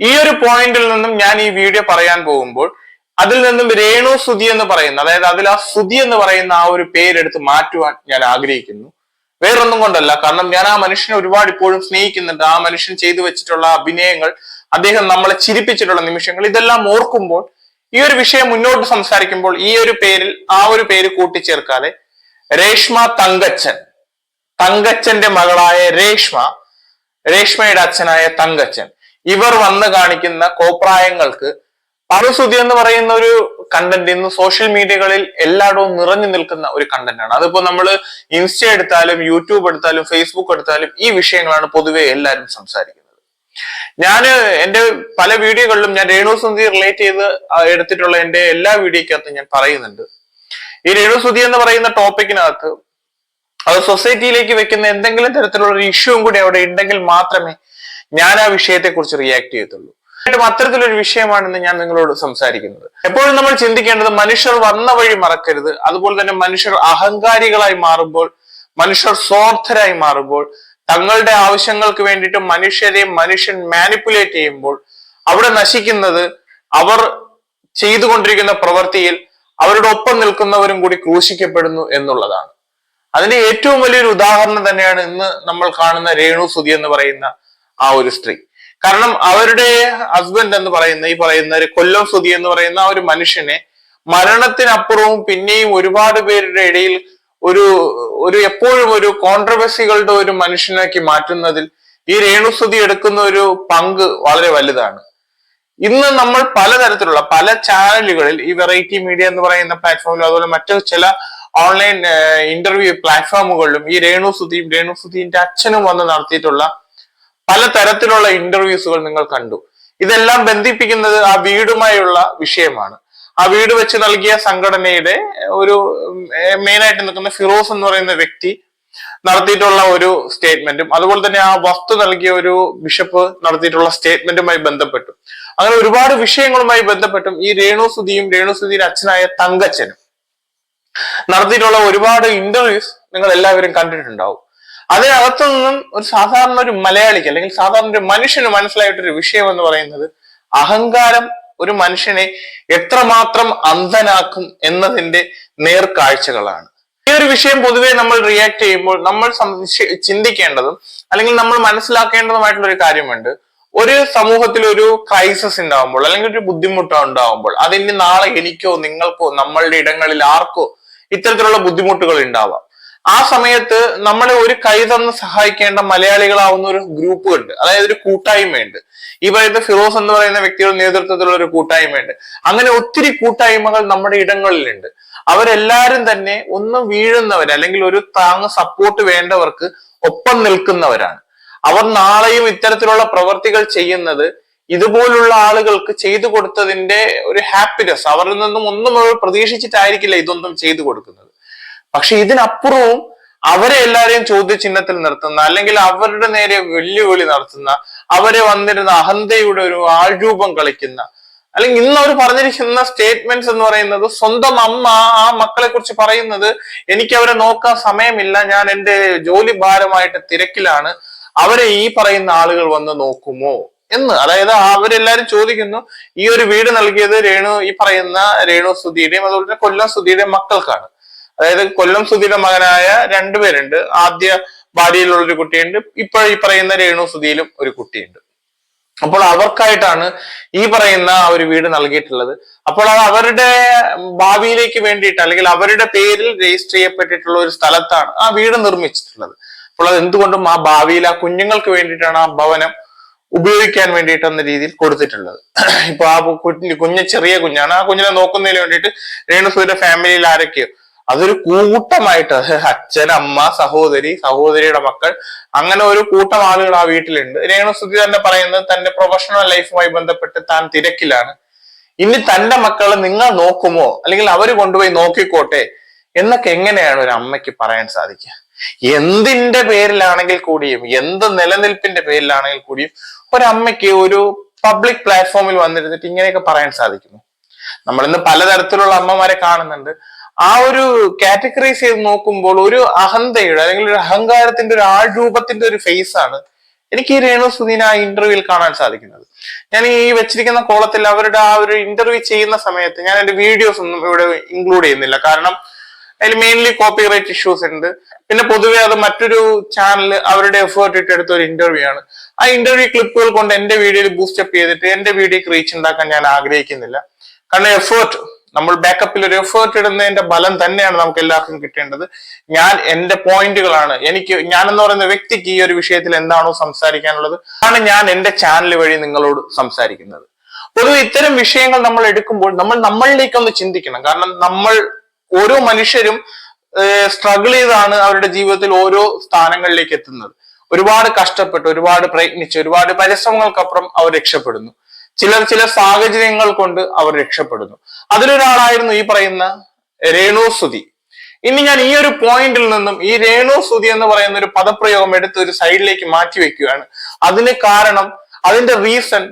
ഈ ഒരു പോയിന്റിൽ നിന്നും ഞാൻ ഈ വീഡിയോ പറയാൻ പോകുമ്പോൾ അതിൽ നിന്നും രേണു സുതി എന്ന് പറയുന്ന അതായത് അതിൽ ആ സുതി എന്ന് പറയുന്ന ആ ഒരു പേരെടുത്ത് മാറ്റുവാൻ ഞാൻ ആഗ്രഹിക്കുന്നു. വേറൊന്നും കൊണ്ടല്ല കാരണം ഞാൻ ആ മനുഷ്യനെ ഒരുപാട് ഇപ്പോഴും സ്നേഹിക്കുന്നുണ്ട്. ആ മനുഷ്യൻ ചെയ്തു വെച്ചിട്ടുള്ള അഭിനയങ്ങൾ അദ്ദേഹം നമ്മളെ ചിരിപ്പിച്ചിട്ടുള്ള നിമിഷങ്ങൾ ഇതെല്ലാം ഓർക്കുമ്പോൾ ഈ ഒരു വിഷയം മുന്നോട്ട് സംസാരിക്കുമ്പോൾ ഈ ഒരു പേരിൽ ആ ഒരു പേര് കൂട്ടിച്ചേർക്കാതെ രേഷ്മ തങ്കച്ചൻ തങ്കച്ചന്റെ മകളായ രേഷ്മ രേഷ്മയുടെ അച്ഛനായ തങ്കച്ചൻ ഇവർ വന്ന് കാണിക്കുന്ന കോപ്രായങ്ങൾക്ക് പറുസുതി എന്ന് പറയുന്ന ഒരു കണ്ടന്റ് ഇന്ന് സോഷ്യൽ മീഡിയകളിൽ എല്ലായിടവും നിറഞ്ഞു നിൽക്കുന്ന ഒരു കണ്ടന്റ് ആണ്. അതിപ്പോ നമ്മൾ ഇൻസ്റ്റ എടുത്താലും യൂട്യൂബ് എടുത്താലും ഫേസ്ബുക്ക് എടുത്താലും ഈ വിഷയങ്ങളാണ് പൊതുവെ എല്ലാവരും സംസാരിക്കുന്നത്. ഞാൻ എന്റെ പല വീഡിയോകളിലും ഞാൻ രേണു സുന്ദി റിലേറ്റ് ചെയ്ത് എടുത്തിട്ടുള്ള എന്റെ എല്ലാ വീഡിയോക്കകത്തും ഞാൻ പറയുന്നുണ്ട്. ഈ രേണു സുധി എന്ന് പറയുന്ന ടോപ്പിക്കിനകത്ത് അത് സൊസൈറ്റിയിലേക്ക് വെക്കുന്ന എന്തെങ്കിലും തരത്തിലുള്ള ഒരു ഇഷ്യൂവും കൂടി അവിടെ ഉണ്ടെങ്കിൽ മാത്രമേ ഞാൻ ആ വിഷയത്തെ കുറിച്ച് റിയാക്ട് ചെയ്യത്തുള്ളൂ. തീർച്ചയായിട്ടും അത്തരത്തിലൊരു വിഷയമാണെന്ന് ഞാൻ നിങ്ങളോട് സംസാരിക്കുന്നത്. എപ്പോഴും നമ്മൾ ചിന്തിക്കേണ്ടത് മനുഷ്യർ വന്ന വഴി മറക്കരുത്. അതുപോലെ തന്നെ മനുഷ്യർ അഹങ്കാരികളായി മാറുമ്പോൾ മനുഷ്യർ സ്വാർത്ഥരായി മാറുമ്പോൾ തങ്ങളുടെ ആവശ്യങ്ങൾക്ക് വേണ്ടിയിട്ട് മനുഷ്യരെ മനുഷ്യൻ മാനിപ്പുലേറ്റ് ചെയ്യുമ്പോൾ അവിടെ നശിക്കുന്നത് അവർ ചെയ്തുകൊണ്ടിരിക്കുന്ന പ്രവൃത്തിയിൽ അവരുടെ ഒപ്പം നിൽക്കുന്നവരും കൂടി ക്രൂശിക്കപ്പെടുന്നു എന്നുള്ളതാണ്. അതിന്റെ ഏറ്റവും വലിയൊരു ഉദാഹരണം തന്നെയാണ് ഇന്ന് നമ്മൾ കാണുന്ന രേണു സുതി എന്ന് പറയുന്ന ആ ഒരു സ്ത്രീ. കാരണം അവരുടെ ഹസ്ബൻഡ് എന്ന് പറയുന്ന ഈ പറയുന്ന ഒരു കൊല്ലം സുതി എന്ന് പറയുന്ന ആ ഒരു മനുഷ്യനെ മരണത്തിനപ്പുറവും പിന്നെയും ഒരുപാട് പേരുടെ ഇടയിൽ ഒരു ഒരു എപ്പോഴും ഒരു കോൺട്രവേഴ്സികളുടെ ഒരു മനുഷ്യനാക്കി മാറ്റുന്നതിൽ ഈ രേണുസ്തുതി എടുക്കുന്ന ഒരു പങ്ക് വളരെ വലുതാണ്. ഇന്ന് നമ്മൾ പലതരത്തിലുള്ള പല ചാനലുകളിൽ ഈ വെറൈറ്റി മീഡിയ എന്ന് പറയുന്ന പ്ലാറ്റ്ഫോമിലും അതുപോലെ മറ്റു ചില ഓൺലൈൻ ഇന്റർവ്യൂ പ്ലാറ്റ്ഫോമുകളിലും ഈ രേണു സുധിയും രേണു അച്ഛനും വന്ന് നടത്തിയിട്ടുള്ള പല തരത്തിലുള്ള ഇന്റർവ്യൂസുകൾ നിങ്ങൾ കണ്ടു. ഇതെല്ലാം ബന്ധിപ്പിക്കുന്നത് ആ വീടുമായുള്ള വിഷയമാണ്. ആ വീട് വെച്ച് നൽകിയ സംഘടനയുടെ ഒരു മെയിനായിട്ട് നിൽക്കുന്ന ഫിറോസ് എന്ന് പറയുന്ന വ്യക്തി നടത്തിയിട്ടുള്ള ഒരു സ്റ്റേറ്റ്മെന്റും അതുപോലെ തന്നെ ആ വസ്തു നൽകിയ ഒരു ബിഷപ്പ് നടത്തിയിട്ടുള്ള സ്റ്റേറ്റ്മെന്റുമായി ബന്ധപ്പെട്ടു. അങ്ങനെ ഒരുപാട് വിഷയങ്ങളുമായി ബന്ധപ്പെട്ടും ഈ രേണുസുതിയും രേണുസുതിയുടെ അച്ഛനായ തങ്കച്ചനും നടത്തിയിട്ടുള്ള ഒരുപാട് ഇന്റർവ്യൂസ് നിങ്ങൾ എല്ലാവരും കണ്ടിട്ടുണ്ടാവും. അതിനകത്തു നിന്നും ഒരു സാധാരണ ഒരു മലയാളിക്ക് അല്ലെങ്കിൽ സാധാരണ ഒരു മനുഷ്യന് മനസ്സിലായിട്ടൊരു വിഷയം എന്ന് പറയുന്നത് അഹങ്കാരം ഒരു മനുഷ്യനെ എത്രമാത്രം അന്ധനാക്കും എന്നതിന്റെ നേർക്കാഴ്ചകളാണ്. ഈ ഒരു വിഷയം പൊതുവെ നമ്മൾ റിയാക്ട് ചെയ്യുമ്പോൾ നമ്മൾ ചിന്തിക്കേണ്ടതും അല്ലെങ്കിൽ നമ്മൾ മനസ്സിലാക്കേണ്ടതുമായിട്ടുള്ള ഒരു കാര്യമുണ്ട്. ഒരു സമൂഹത്തിൽ ഒരു ക്രൈസിസ് ഉണ്ടാവുമ്പോൾ അല്ലെങ്കിൽ ഒരു ബുദ്ധിമുട്ട് ഉണ്ടാവുമ്പോൾ അതിന് നാളെ എനിക്കോ നിങ്ങൾക്കോ നമ്മളുടെ ഇടങ്ങളിൽ ആർക്കോ ഇത്തരത്തിലുള്ള ബുദ്ധിമുട്ടുകൾ ഉണ്ടാവാം. ആ സമയത്ത് നമ്മളെ ഒരു കൈ തന്ന് സഹായിക്കേണ്ട മലയാളികളാവുന്ന ഒരു ഗ്രൂപ്പ് ഉണ്ട് അതായത് ഒരു കൂട്ടായ്മയുണ്ട്. ഈ പറയുന്ന ഫിറോസ് എന്ന് പറയുന്ന വ്യക്തിയുടെ നേതൃത്വത്തിലുള്ള ഒരു കൂട്ടായ്മയുണ്ട്. അങ്ങനെ ഒത്തിരി കൂട്ടായ്മകൾ നമ്മുടെ ഇടങ്ങളിലുണ്ട്. അവരെല്ലാരും തന്നെ ഒന്ന് വീഴുന്നവർ അല്ലെങ്കിൽ ഒരു താങ് സപ്പോർട്ട് വേണ്ടവർക്ക് ഒപ്പം നിൽക്കുന്നവരാണ്. അവർ നാളെയും ഇത്തരത്തിലുള്ള പ്രവർത്തികൾ ചെയ്യുന്നത് ഇതുപോലുള്ള ആളുകൾക്ക് ചെയ്തു കൊടുത്തതിന്റെ ഒരു ഹാപ്പിനെസ് അവരിൽ നിന്നും ഒന്നും അവർ പ്രതീക്ഷിച്ചിട്ടായിരിക്കില്ല ഇതൊന്നും ചെയ്തു കൊടുക്കുന്നത്. പക്ഷെ ഇതിനപ്പുറവും അവരെ എല്ലാവരെയും ചോദ്യചിഹ്നത്തിൽ നിർത്തുന്ന അല്ലെങ്കിൽ അവരുടെ നേരെ വെല്ലുവിളി നടത്തുന്ന അവരെ വന്നിരുന്ന അഹന്തയുടെ ഒരു ആൾരൂപം കളിക്കുന്ന അല്ലെങ്കിൽ ഇന്ന് അവർ പറഞ്ഞിരിക്കുന്ന സ്റ്റേറ്റ്മെന്റ്സ് എന്ന് പറയുന്നത് സ്വന്തം അമ്മ ആ മക്കളെ കുറിച്ച് പറയുന്നത് എനിക്ക് അവരെ നോക്കാൻ സമയമില്ല ഞാൻ എന്റെ ജോലി ഭാരമായിട്ട് തിരക്കിലാണ് അവരെ ഈ പറയുന്ന ആളുകൾ വന്ന് നോക്കുമോ എന്ന്. അതായത് അവരെല്ലാരും ചോദിക്കുന്നു ഈ ഒരു വീട് നൽകിയത് രേണു ഈ പറയുന്ന രേണു സുധിയുടെയും അതുപോലെ തന്നെ കൊല്ലം സുധിയുടെയും മക്കൾക്കാണ്. അതായത് കൊല്ലം സുധിയുടെ മകനായ രണ്ടുപേരുണ്ട് ആദ്യ ഭാര്യയിലുള്ള ഒരു കുട്ടിയുണ്ട്. ഇപ്പോൾ ഈ പറയുന്ന രേണു സുധിയിലും ഒരു കുട്ടിയുണ്ട്. അപ്പോൾ അവർക്കായിട്ടാണ് ഈ പറയുന്ന ഒരു വീട് നൽകിയിട്ടുള്ളത്. അപ്പോൾ അത് അവരുടെ ഭാവിയിലേക്ക് വേണ്ടിയിട്ട് അല്ലെങ്കിൽ അവരുടെ പേരിൽ രജിസ്റ്റർ ചെയ്യപ്പെട്ടിട്ടുള്ള ഒരു സ്ഥലത്താണ് ആ വീട് നിർമ്മിച്ചിട്ടുള്ളത്. അപ്പോൾ അത് എന്തുകൊണ്ടും ആ ഭാവിയിൽ ആ കുഞ്ഞുങ്ങൾക്ക് വേണ്ടിയിട്ടാണ് ആ ഭവനം ഉപയോഗിക്കാൻ വേണ്ടിയിട്ട് എന്ന രീതിയിൽ കൊടുത്തിട്ടുള്ളത്. ഇപ്പൊ ആ കുഞ്ഞ് ചെറിയ കുഞ്ഞാണ്. ആ കുഞ്ഞിനെ നോക്കുന്നതിന് വേണ്ടിയിട്ട് രേണുസൂര്യ ഫാമിലിയിൽ ആരൊക്കെയോ അതൊരു കൂട്ടമായിട്ട് അച്ഛൻ അമ്മ സഹോദരി സഹോദരിയുടെ മക്കൾ അങ്ങനെ ഒരു കൂട്ടം ആളുകൾ ആ വീട്ടിലുണ്ട്. രേണുസുതി തന്നെ പറയുന്നത് തന്റെ പ്രൊഫഷണൽ ലൈഫുമായി ബന്ധപ്പെട്ട് താൻ തിരക്കിലാണ്. ഇനി തന്റെ മക്കളെ നിങ്ങൾ നോക്കുമോ? അല്ലെങ്കിൽ അവർ കൊണ്ടുപോയി നോക്കിക്കോട്ടെ? എന്നൊക്കെ എങ്ങനെയാണ് ഒരു അമ്മയ്ക്ക് പറയാൻ സാധിക്കുക? എന്തിന്റെ പേരിലാണെങ്കിൽ കൂടിയും എന്ത് നിലനിൽപ്പിന്റെ പേരിലാണെങ്കിൽ കൂടിയും ഒരമ്മയ്ക്ക് ഒരു പബ്ലിക് പ്ലാറ്റ്ഫോമിൽ വന്നിരുന്നിട്ട് ഇങ്ങനെയൊക്കെ പറയാൻ സാധിക്കുന്നു. നമ്മൾ ഇന്ന് പലതരത്തിലുള്ള അമ്മമാരെ കാണുന്നുണ്ട്. ആ ഒരു കാറ്റഗറൈസ് ചെയ്ത് നോക്കുമ്പോൾ ഒരു അഹന്തയുടെ അല്ലെങ്കിൽ ഒരു അഹങ്കാരത്തിന്റെ ഒരു ആൾരൂപത്തിന്റെ ഒരു ഫേസ് ആണ് എനിക്ക് ഈ രേണു സുധീന ആ ഇന്റർവ്യൂവിൽ കാണാൻ സാധിക്കുന്നത്. ഞാൻ ഈ വെച്ചിരിക്കുന്ന കോളത്തിൽ അവരുടെ ആ ഒരു ഇന്റർവ്യൂ ചെയ്യുന്ന സമയത്ത് ഞാൻ എന്റെ വീഡിയോസ് ഒന്നും ഇവിടെ ഇൻക്ലൂഡ് ചെയ്യുന്നില്ല. കാരണം അതിൽ മെയിൻലി കോപ്പിറൈറ്റ് ഇഷ്യൂസ് ഉണ്ട്. പിന്നെ പൊതുവെ അത് മറ്റൊരു ചാനൽ അവരുടെ എഫേർട്ട് ഇട്ട് എടുത്ത ഒരു ഇന്റർവ്യൂ ആണ്. ആ ഇന്റർവ്യൂ ക്ലിപ്പുകൾ കൊണ്ട് എന്റെ വീഡിയോയിൽ ബൂസ്റ്റപ്പ് ചെയ്തിട്ട് എന്റെ വീഡിയോക്ക് റീച്ച് ഉണ്ടാക്കാൻ ഞാൻ ആഗ്രഹിക്കുന്നില്ല. കാരണം എഫേർട്ട് നമ്മൾ ബാക്കപ്പിൽ ഒരു എഫേർട്ട് ഇടുന്നതിന്റെ ഫലം തന്നെയാണ് നമുക്ക് എല്ലാവർക്കും കിട്ടേണ്ടത്. ഞാൻ എന്റെ പോയിന്റുകളാണ് എനിക്ക് ഞാൻ എന്ന് പറയുന്ന വ്യക്തിക്ക് ഈ ഒരു വിഷയത്തിൽ എന്താണോ സംസാരിക്കാനുള്ളത് ആണ് ഞാൻ എന്റെ ചാനൽ വഴി നിങ്ങളോട് സംസാരിക്കുന്നത്. പൊതുവെ ഇത്തരം വിഷയങ്ങൾ നമ്മൾ എടുക്കുമ്പോൾ നമ്മൾ നമ്മളിലേക്ക് ഒന്ന് ചിന്തിക്കണം. കാരണം നമ്മൾ ഓരോ മനുഷ്യരും സ്ട്രഗിൾ ചെയ്താണ് അവരുടെ ജീവിതത്തിൽ ഓരോ സ്ഥാനങ്ങളിലേക്ക് എത്തുന്നത്. ഒരുപാട് കഷ്ടപ്പെട്ട് ഒരുപാട് പ്രയത്നിച്ച് ഒരുപാട് പരിശ്രമങ്ങൾക്കപ്പുറം അവർ രക്ഷപ്പെടുന്നു. ചിലർ ചില സാഹചര്യങ്ങൾ കൊണ്ട് അവർ രക്ഷപ്പെടുന്നു. അതിലൊരാളായിരുന്നു ഈ പറയുന്ന രേണുസുതി. ഇനി ഞാൻ ഈ ഒരു പോയിന്റിൽ നിന്നും ഈ രേണു സുതി എന്ന് പറയുന്ന ഒരു പദപ്രയോഗം എടുത്ത് ഒരു സൈഡിലേക്ക് മാറ്റി വെക്കുകയാണ്. അതിന് കാരണം അതിന്റെ റീസൺ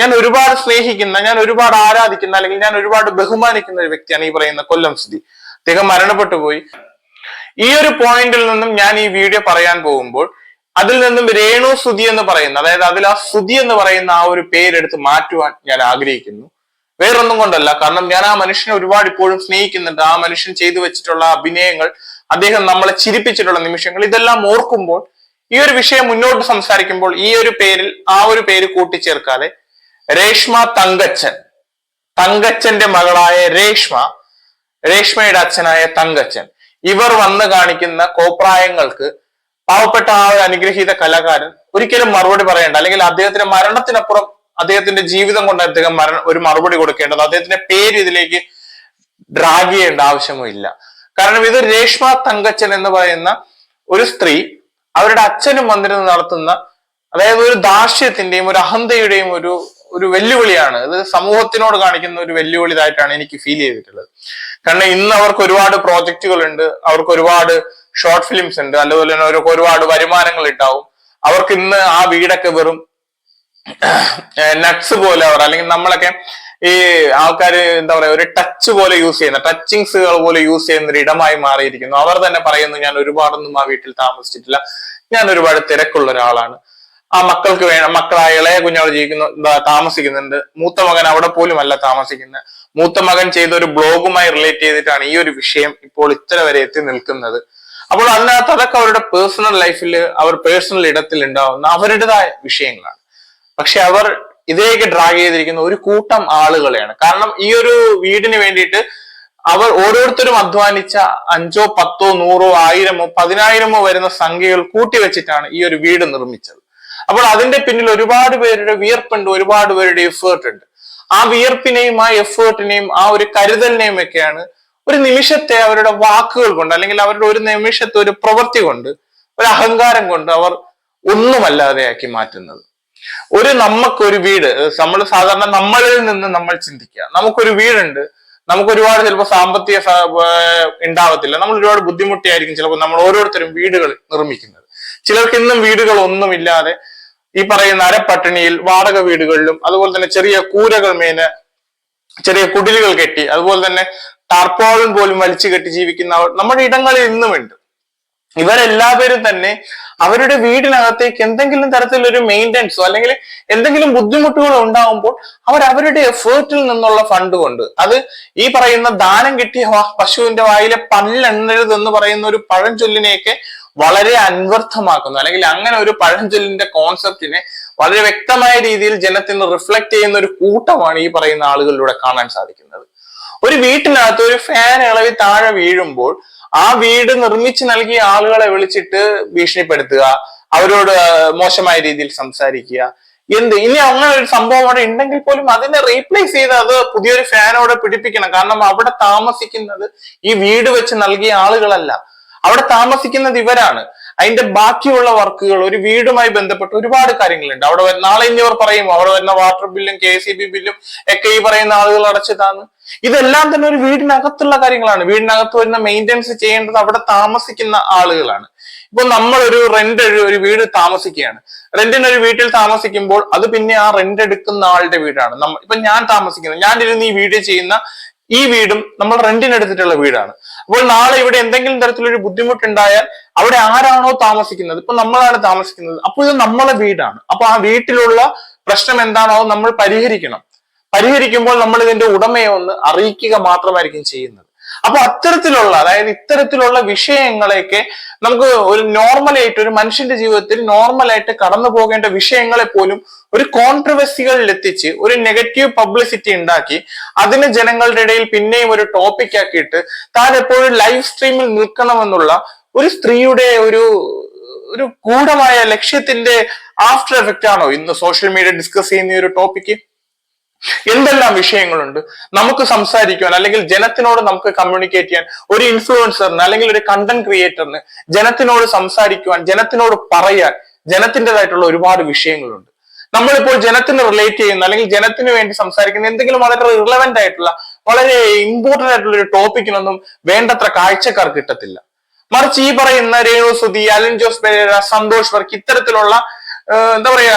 ഞാൻ ഒരുപാട് സ്നേഹിക്കുന്ന ഞാൻ ഒരുപാട് ആരാധിക്കുന്ന അല്ലെങ്കിൽ ഞാൻ ഒരുപാട് ബഹുമാനിക്കുന്ന ഒരു വ്യക്തിയാണ് ഈ പറയുന്ന കൊല്ലം സുതി. അദ്ദേഹം മരണപ്പെട്ടു പോയി. ഈ ഒരു പോയിന്റിൽ നിന്നും ഞാൻ ഈ വീഡിയോ പറയാൻ പോകുമ്പോൾ അതിൽ നിന്നും രേണു സുതി എന്ന് പറയുന്ന അതായത് അതിൽ ആ സുതി എന്ന് പറയുന്ന ആ ഒരു പേരെടുത്ത് മാറ്റുവാൻ ഞാൻ ആഗ്രഹിക്കുന്നു. വേറൊന്നും കൊണ്ടല്ല കാരണം ഞാൻ ആ മനുഷ്യനെ ഒരുപാട് ഇപ്പോഴും സ്നേഹിക്കുന്നുണ്ട്. ആ മനുഷ്യൻ ചെയ്തു വെച്ചിട്ടുള്ള അഭിനയങ്ങൾ അദ്ദേഹം നമ്മളെ ചിരിപ്പിച്ചിട്ടുള്ള നിമിഷങ്ങൾ ഇതെല്ലാം ഓർക്കുമ്പോൾ ഈ ഒരു വിഷയം മുന്നോട്ട് സംസാരിക്കുമ്പോൾ ഈ ഒരു പേരിൽ ആ ഒരു പേര് കൂട്ടിച്ചേർക്കാതെ രേഷ്മ തങ്കച്ചൻ തങ്കച്ചന്റെ മകളായ രേഷ്മ രേഷ്മയുടെ അച്ഛനായ തങ്കച്ചൻ ഇവർ വന്ന് കാണിക്കുന്ന കോപ്രായങ്ങൾക്ക് പാവപ്പെട്ട ആ ഒരു അനുഗ്രഹീത കലാകാരൻ ഒരിക്കലും മറുപടി പറയേണ്ട അല്ലെങ്കിൽ അദ്ദേഹത്തിന്റെ മരണത്തിനപ്പുറം അദ്ദേഹത്തിന്റെ ജീവിതം കൊണ്ട് അദ്ദേഹം മരണ ഒരു മറുപടി കൊടുക്കേണ്ടത് അദ്ദേഹത്തിന്റെ പേര് ഇതിലേക്ക് ഡ്രാഗ് ചെയ്യേണ്ട ആവശ്യമോ ഇല്ല. കാരണം ഇത് രേഷ്മ തങ്കച്ചൻ എന്ന് പറയുന്ന ഒരു സ്ത്രീ അവരുടെ അച്ഛനും വന്നിരുന്ന് നടത്തുന്ന അതായത് ഒരു ദാർഷ്ട്യത്തിന്റെയും ഒരു അഹന്തയുടെയും ഒരു ഒരു വെല്ലുവിളിയാണ്. ഇത് സമൂഹത്തിനോട് കാണിക്കുന്ന ഒരു വെല്ലുവിളിയായിട്ടാണ് എനിക്ക് ഫീൽ ചെയ്തിട്ടുള്ളത്. കാരണം ഇന്ന് അവർക്ക് ഒരുപാട് പ്രോജക്റ്റുകൾ ഉണ്ട് അവർക്ക് ഒരുപാട് ഷോർട്ട് ഫിലിംസ് ഉണ്ട്. അതുപോലെ തന്നെ അവർക്ക് ഒരുപാട് വരുമാനങ്ങൾ ഉണ്ടാവും. അവർക്ക് ഇന്ന് ആ വീടൊക്കെ വെറും നട്സ് പോലെ അവർ അല്ലെങ്കിൽ നമ്മളൊക്കെ ഈ ആൾക്കാർ എന്താ പറയാ ഒരു ടച്ച് പോലെ യൂസ് ചെയ്യുന്ന ടച്ചിങ്സുകൾ പോലെ യൂസ് ചെയ്യുന്ന ഒരു ഇടമായി മാറിയിരിക്കുന്നു. അവർ തന്നെ പറയുന്നു ഞാൻ ഒരുപാടൊന്നും ആ വീട്ടിൽ താമസിച്ചിട്ടില്ല. ഞാൻ ഒരുപാട് തിരക്കുള്ള ഒരാളാണ്. ആ മക്കൾക്ക് വേണം മക്കളായ ഇളയ കുഞ്ഞവൾ ജീവിക്കുന്നു താമസിക്കുന്നുണ്ട്. മൂത്ത മകൻ അവിടെ പോലും അല്ല താമസിക്കുന്നത് മൂത്ത മകൻ ചെയ്ത ഒരു ബ്ലോഗുമായി റിലേറ്റ് ചെയ്തിട്ടാണ് ഈ ഒരു വിഷയം ഇപ്പോൾ ഇത്ര വരെ എത്തി നിൽക്കുന്നത്. അപ്പോൾ അല്ലാത്ത അതൊക്കെ അവരുടെ പേഴ്സണൽ ലൈഫിൽ അവർ പേഴ്സണൽ ഇടത്തിൽ ഉണ്ടാവുന്ന അവരുടേതായ വിഷയങ്ങളാണ്. പക്ഷെ അവർ ഇതിലേക്ക് ഡ്രാഗ് ചെയ്തിരിക്കുന്ന ഒരു കൂട്ടം ആളുകളെയാണ്. കാരണം ഈ ഒരു വീടിന് വേണ്ടിയിട്ട് അവർ ഓരോരുത്തരും അധ്വാനിച്ച അഞ്ചോ പത്തോ നൂറോ ആയിരമോ പതിനായിരമോ വരുന്ന സംഖ്യകൾ കൂട്ടി വെച്ചിട്ടാണ് ഈ ഒരു വീട് നിർമ്മിച്ചത്. അപ്പോൾ അതിന്റെ പിന്നിൽ ഒരുപാട് പേരുടെ വിയർപ്പുണ്ട് ഒരുപാട് പേരുടെ എഫേർട്ട് ഉണ്ട്. ആ വിയർപ്പിനെയും ആ എഫേർട്ടിനെയും ആ ഒരു കരുതലിനെയും ഒക്കെയാണ് ഒരു നിമിഷത്തെ അവരുടെ വാക്കുകൾ കൊണ്ട് അല്ലെങ്കിൽ അവരുടെ ഒരു നിമിഷത്തെ ഒരു പ്രവൃത്തി കൊണ്ട് ഒരു അഹങ്കാരം കൊണ്ട് അവർ ഒന്നുമല്ലാതെയാക്കി മാറ്റുന്നത്. ഒരു നമുക്കൊരു വീട് നമ്മൾ സാധാരണ നമ്മളിൽ നിന്ന് നമ്മൾ ചിന്തിക്കുക. നമുക്കൊരു വീടുണ്ട് നമുക്ക് ഒരുപാട് ചിലപ്പോൾ സാമ്പത്തിക ഉണ്ടാവത്തില്ല നമ്മൾ ഒരുപാട് ബുദ്ധിമുട്ടിയായിരിക്കും ചിലപ്പോൾ നമ്മൾ ഓരോരുത്തരും വീടുകൾ നിർമ്മിക്കുന്നത്. ചിലർക്ക് ഇന്നും വീടുകൾ ഒന്നുമില്ലാതെ ഈ പറയുന്ന അരപ്പട്ടിണിയിൽ വാടക വീടുകളിലും അതുപോലെ തന്നെ ചെറിയ കൂരകൾ മേന് ചെറിയ കുടിലുകൾ കെട്ടി അതുപോലെ തന്നെ ടാർപ്പോളും പോലും വലിച്ചു കെട്ടി ജീവിക്കുന്ന നമ്മുടെ ഇടങ്ങളിൽ ഇന്നുമുണ്ട്. ഇവരെല്ലാവരും തന്നെ അവരുടെ വീടിനകത്തേക്ക് എന്തെങ്കിലും തരത്തിലൊരു മെയിന്റനൻസോ അല്ലെങ്കിൽ എന്തെങ്കിലും ബുദ്ധിമുട്ടുകളോ ഉണ്ടാകുമ്പോൾ അവർ അവരുടെ എഫേർട്ടിൽ നിന്നുള്ള ഫണ്ട് കൊണ്ട്. അത് ഈ പറയുന്ന ദാനം കിട്ടിയ പശുവിന്റെ വായിലെ പല്ലെണ്ണരുത് എന്ന് പറയുന്ന ഒരു പഴഞ്ചൊല്ലിനെയൊക്കെ വളരെ അൻവർത്ഥമാക്കുന്നു അല്ലെങ്കിൽ അങ്ങനെ ഒരു പഴഞ്ചൊല്ലിന്റെ കോൺസെപ്റ്റിനെ വളരെ വ്യക്തമായ രീതിയിൽ ജനത്തിന് റിഫ്ലക്ട് ചെയ്യുന്ന ഒരു കൂട്ടമാണ് ഈ പറയുന്ന ആളുകളിലൂടെ കാണാൻ സാധിക്കുന്നത്. ഒരു വീട്ടിനകത്ത് ഒരു ഫാൻ ഇളവി താഴെ വീഴുമ്പോൾ ആ വീട് നിർമ്മിച്ച് നൽകിയ ആളുകളെ വിളിച്ചിട്ട് ഭീഷണിപ്പെടുത്തുക അവരോട് മോശമായ രീതിയിൽ സംസാരിക്കുക. എന്ത്? ഇനി അങ്ങനെ ഒരു സംഭവം അവിടെ ഉണ്ടെങ്കിൽ പോലും അതിനെ റീപ്ലേസ് ചെയ്ത് അത് പുതിയൊരു ഫാനോടെ പിടിപ്പിക്കണം. കാരണം അവിടെ താമസിക്കുന്നത് ഈ വീട് വെച്ച് നൽകിയ ആളുകളല്ല. അവിടെ താമസിക്കുന്നത് ഇവരാണ്. അതിന്റെ ബാക്കിയുള്ള വർക്കുകൾ ഒരു വീടുമായി ബന്ധപ്പെട്ട് ഒരുപാട് കാര്യങ്ങളുണ്ട്. അവിടെ നാളെ ഇനി പറയും അവിടെ വരുന്ന വാട്ടർ ബില്ലും കെ സി ബി ബില്ലും ഒക്കെ ഈ പറയുന്ന ആളുകൾ അടച്ചതാണ് ഇതെല്ലാം തന്നെ ഒരു വീടിനകത്തുള്ള കാര്യങ്ങളാണ്. വീടിനകത്ത് വരുന്ന മെയിന്റെനൻസ് ചെയ്യേണ്ടത് അവിടെ താമസിക്കുന്ന ആളുകളാണ്. ഇപ്പൊ നമ്മൾ ഒരു റെന്റ് ഒരു വീട് താമസിക്കുകയാണ്. റെന്റിന് ഒരു വീട്ടിൽ താമസിക്കുമ്പോൾ അത് പിന്നെ ആ റെന്റ് എടുക്കുന്ന ആളുടെ വീടാണ്. നമ്മൾ ഇപ്പൊ ഞാൻ താമസിക്കുന്നത് ഞാൻ ഇരുന്ന് ഈ വീട് ചെയ്യുന്ന ഈ വീടും നമ്മൾ റെന്റിനെടുത്തിട്ടുള്ള വീടാണ്. അപ്പോൾ നാളെ ഇവിടെ എന്തെങ്കിലും തരത്തിലൊരു ബുദ്ധിമുട്ടുണ്ടായാൽ അവിടെ ആരാണോ താമസിക്കുന്നത്? ഇപ്പൊ നമ്മളാണ് താമസിക്കുന്നത്. അപ്പോൾ ഇത് നമ്മളെ വീടാണ്. അപ്പൊ ആ വീട്ടിലുള്ള പ്രശ്നം എന്താണോ നമ്മൾ പരിഹരിക്കണം. പരിഹരിക്കുമ്പോൾ നമ്മൾ ഇതിന്റെ ഉടമയെ ഒന്ന് അറിയിക്കുക മാത്രമായിരിക്കും ചെയ്യുന്നത്. അപ്പൊ അത്തരത്തിലുള്ള അതായത് ഇത്തരത്തിലുള്ള വിഷയങ്ങളെയൊക്കെ നമുക്ക് ഒരു നോർമലായിട്ട് ഒരു മനുഷ്യന്റെ ജീവിതത്തിൽ നോർമലായിട്ട് കടന്നു പോകേണ്ട വിഷയങ്ങളെ പോലും ഒരു കോൺട്രവേഴ്സികളിൽ എത്തിച്ച് ഒരു നെഗറ്റീവ് പബ്ലിസിറ്റി ഉണ്ടാക്കി അതിന് ജനങ്ങളുടെ ഇടയിൽ പിന്നെയും ഒരു ടോപ്പിക് ആക്കിയിട്ട് താൻ എപ്പോഴും ലൈവ് സ്ട്രീമിൽ നിൽക്കണമെന്നുള്ള ഒരു സ്ത്രീയുടെ ഒരു ഒരു ഗൂഢമായ ലക്ഷ്യത്തിന്റെ ആഫ്റ്റർ എഫക്റ്റ് ആണോ ഇന്ന് സോഷ്യൽ മീഡിയ ഡിസ്കസ് ചെയ്യുന്ന ഒരു ടോപ്പിക്ക് എന്തെല്ലാം വിഷയങ്ങളുണ്ട്? നമുക്ക് സംസാരിക്കുവാൻ അല്ലെങ്കിൽ ജനത്തിനോട് നമുക്ക് കമ്മ്യൂണിക്കേറ്റ് ചെയ്യാൻ ഒരു ഇൻഫ്ലുവൻസറിന് അല്ലെങ്കിൽ ഒരു കണ്ടന്റ് ക്രിയേറ്ററിന് ജനത്തിനോട് സംസാരിക്കുവാൻ ജനത്തിനോട് പറയാൻ ജനത്തിന്റെതായിട്ടുള്ള ഒരുപാട് വിഷയങ്ങളുണ്ട്. നമ്മളിപ്പോൾ ജനത്തിന് റിലേറ്റ് ചെയ്യുന്ന അല്ലെങ്കിൽ ജനത്തിന് വേണ്ടി സംസാരിക്കുന്ന എന്തെങ്കിലും വളരെ റിലവന്റ് ആയിട്ടുള്ള വളരെ ഇമ്പോർട്ടന്റ് ആയിട്ടുള്ള ഒരു ടോപ്പിക്കിനൊന്നും വേണ്ടത്ര കാഴ്ചക്കാർ കിട്ടത്തില്ല. മറിച്ച് ഈ പറയുന്ന രേണു സുധി അലൻ ജോസ് പെരേര സന്തോഷ് വർക്ക് ഇത്തരത്തിലുള്ള എന്താ പറയാ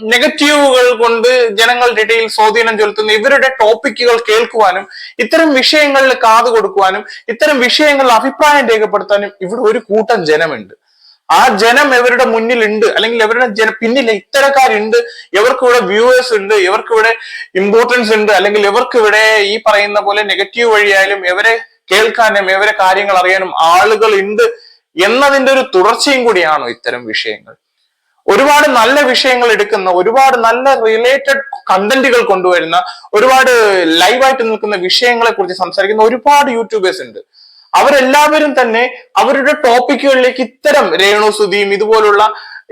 നെഗറ്റീവുകൾ കൊണ്ട് ജനങ്ങളുടെ ഇടയിൽ സ്വാധീനം ചെലുത്തുന്ന ഇവരുടെ ടോപ്പിക്കുകൾ കേൾക്കുവാനും ഇത്തരം വിഷയങ്ങളിൽ കാതു കൊടുക്കുവാനും ഇത്തരം വിഷയങ്ങളിൽ അഭിപ്രായം രേഖപ്പെടുത്താനും ഇവിടെ ഒരു കൂട്ടം ജനമുണ്ട്. ആ ജനം ഇവരുടെ മുന്നിലുണ്ട്. അല്ലെങ്കിൽ ഇവരുടെ ജന പിന്നിൽ ഇത്തരക്കാരുണ്ട്. ഇവർക്ക് ഇവിടെ വ്യൂവേഴ്സ് ഉണ്ട്. ഇവർക്ക് ഇവിടെ ഇമ്പോർട്ടൻസ് ഉണ്ട്. അല്ലെങ്കിൽ ഇവർക്ക് ഇവിടെ ഈ പറയുന്ന പോലെ നെഗറ്റീവ് വഴിയായാലും ഇവരെ കേൾക്കാനും ഇവരെ കാര്യങ്ങൾ അറിയാനും ആളുകൾ ഉണ്ട്. എന്നതിന്റെ ഒരു തുടർച്ചയും കൂടിയാണോ ഇത്തരം വിഷയങ്ങൾ? ഒരുപാട് നല്ല വിഷയങ്ങൾ എടുക്കുന്ന ഒരുപാട് നല്ല റിലേറ്റഡ് കണ്ടന്റുകൾ കൊണ്ടുവരുന്ന ഒരുപാട് ലൈവായിട്ട് നിൽക്കുന്ന വിഷയങ്ങളെ കുറിച്ച് സംസാരിക്കുന്ന ഒരുപാട് യൂട്യൂബേഴ്സ് ഉണ്ട്. അവരെല്ലാവരും തന്നെ അവരുടെ ടോപ്പിക്കുകളിലേക്ക് ഇത്തരം രേണു സുധിയും ഇതുപോലുള്ള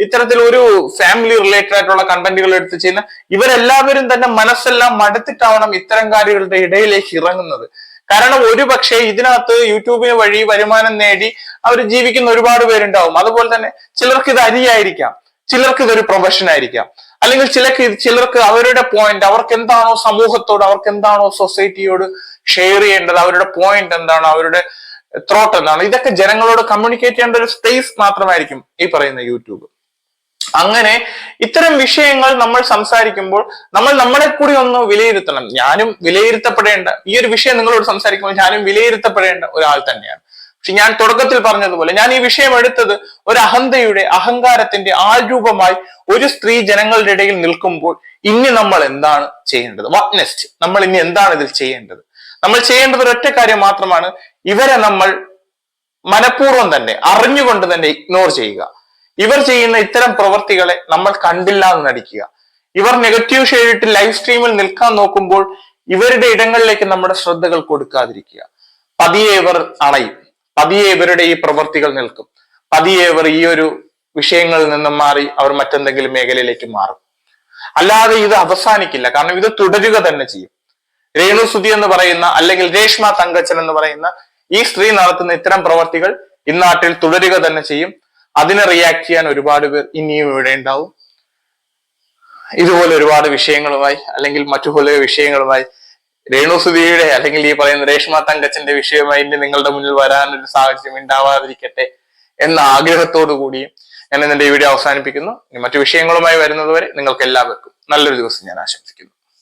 ഇത്തരത്തിൽ ഒരു ഫാമിലി റിലേറ്റഡ് ആയിട്ടുള്ള കണ്ടന്റുകൾ എടുത്ത് ചെയ്യുന്ന ഇവരെല്ലാവരും തന്നെ മനസ്സെല്ലാം മടുത്തിട്ടാവണം ഇത്തരം കാര്യങ്ങളുടെ ഇടയിലേക്ക് ഇറങ്ങുന്നത്. കാരണം ഒരു പക്ഷേ ഇതിനകത്ത് യൂട്യൂബിന് വഴി വരുമാനം നേടി അവർ ജീവിക്കുന്ന ഒരുപാട് പേരുണ്ടാവും. അതുപോലെ തന്നെ ചിലർക്ക് ഇത് അരിയായിരിക്കാം. ചിലർക്ക് ഇതൊരു പ്രൊഫഷൻ ആയിരിക്കാം. അല്ലെങ്കിൽ ചിലക്ക് ചിലർക്ക് അവരുടെ പോയിന്റ് അവർക്ക് എന്താണോ സമൂഹത്തോട് അവർക്ക് എന്താണോ സൊസൈറ്റിയോട് ഷെയർ ചെയ്യേണ്ടത് അവരുടെ പോയിന്റ് എന്താണ് അവരുടെ ത്രോട്ട് എന്താണ് ഇതൊക്കെ ജനങ്ങളോട് കമ്മ്യൂണിക്കേറ്റ് ചെയ്യേണ്ട ഒരു സ്പേസ് മാത്രമായിരിക്കും ഈ പറയുന്ന യൂട്യൂബ്. അങ്ങനെ ഇത്തരം വിഷയങ്ങൾ നമ്മൾ സംസാരിക്കുമ്പോൾ നമ്മൾ നമ്മളെ കൂടി ഒന്ന് വിലയിരുത്തണം. ഞാനും വിലയിരുത്തപ്പെടേണ്ട ഈ ഒരു വിഷയം നിങ്ങളോട് സംസാരിക്കുമ്പോൾ ഞാനും വിലയിരുത്തപ്പെടേണ്ട ഒരാൾ തന്നെയാണ്. പക്ഷെ ഞാൻ തുടക്കത്തിൽ പറഞ്ഞതുപോലെ ഞാൻ ഈ വിഷയം എടുത്തത് ഒരു അഹന്തയുടെ അഹങ്കാരത്തിന്റെ ആരൂപമായി ഒരു സ്ത്രീ ജനങ്ങളുടെ ഇടയിൽ നിൽക്കുമ്പോൾ ഇനി നമ്മൾ എന്താണ് ചെയ്യേണ്ടത്? വാട്ട് നെക്സ്റ്റ് നമ്മൾ ഇനി എന്താണ് ഇതിൽ ചെയ്യേണ്ടത്? നമ്മൾ ചെയ്യേണ്ടത് ഒരൊറ്റ കാര്യം മാത്രമാണ് ഇവരെ നമ്മൾ മനഃപൂർവം തന്നെ അറിഞ്ഞുകൊണ്ട് തന്നെ ഇഗ്നോർ ചെയ്യുക. ഇവർ ചെയ്യുന്ന ഇത്തരം പ്രവൃത്തികളെ നമ്മൾ കണ്ടില്ല എന്ന് നടിക്കുക. ഇവർ നെഗറ്റീവ് ഷെയ്ഡിട്ട് ലൈവ് സ്ട്രീമിൽ നിൽക്കാൻ നോക്കുമ്പോൾ ഇവരുടെ ഇടങ്ങളിലേക്ക് നമ്മുടെ ശ്രദ്ധകൾ കൊടുക്കാതിരിക്കുക. പതിയെ ഇവർ അണയും. പതിയെ ഇവരുടെ ഈ പ്രവൃത്തികൾ നിൽക്കും. പതിയെ ഇവർ ഈ ഒരു വിഷയങ്ങളിൽ നിന്നും മാറി അവർ മറ്റെന്തെങ്കിലും മേഖലയിലേക്ക് മാറും. അല്ലാതെ ഇത് അവസാനിക്കില്ല. കാരണം ഇത് തുടരുക തന്നെ ചെയ്യും. രേണു സുധി എന്ന് പറയുന്ന അല്ലെങ്കിൽ രേഷ്മ തങ്കച്ചൻ എന്ന് പറയുന്ന ഈ സ്ത്രീ നടത്തുന്ന ഇത്തരം പ്രവർത്തികൾ ഇന്നാട്ടിൽ തുടരുക തന്നെ ചെയ്യും. അതിനെ റിയാക്ട് ചെയ്യാൻ ഒരുപാട് പേർ ഇനിയും ഇവിടെ ഉണ്ടാവും. ഇതുപോലെ ഒരുപാട് വിഷയങ്ങളുമായി അല്ലെങ്കിൽ മറ്റു പല വിഷയങ്ങളുമായി രേണു സുധിയുടെ അല്ലെങ്കിൽ ഈ പറയുന്ന രേഷ്മ തങ്കച്ചന്റെ വിഷയമായി ഇനി നിങ്ങളുടെ മുന്നിൽ വരാനൊരു സാഹചര്യം ഉണ്ടാവാതിരിക്കട്ടെ എന്ന ആഗ്രഹത്തോടു കൂടി ഞാൻ എന്നെ വീഡിയോ അവസാനിപ്പിക്കുന്നു. മറ്റു വിഷയങ്ങളുമായി വരുന്നതുവരെ നിങ്ങൾക്ക് എല്ലാവർക്കും നല്ലൊരു ദിവസം ഞാൻ ആശംസിക്കുന്നു.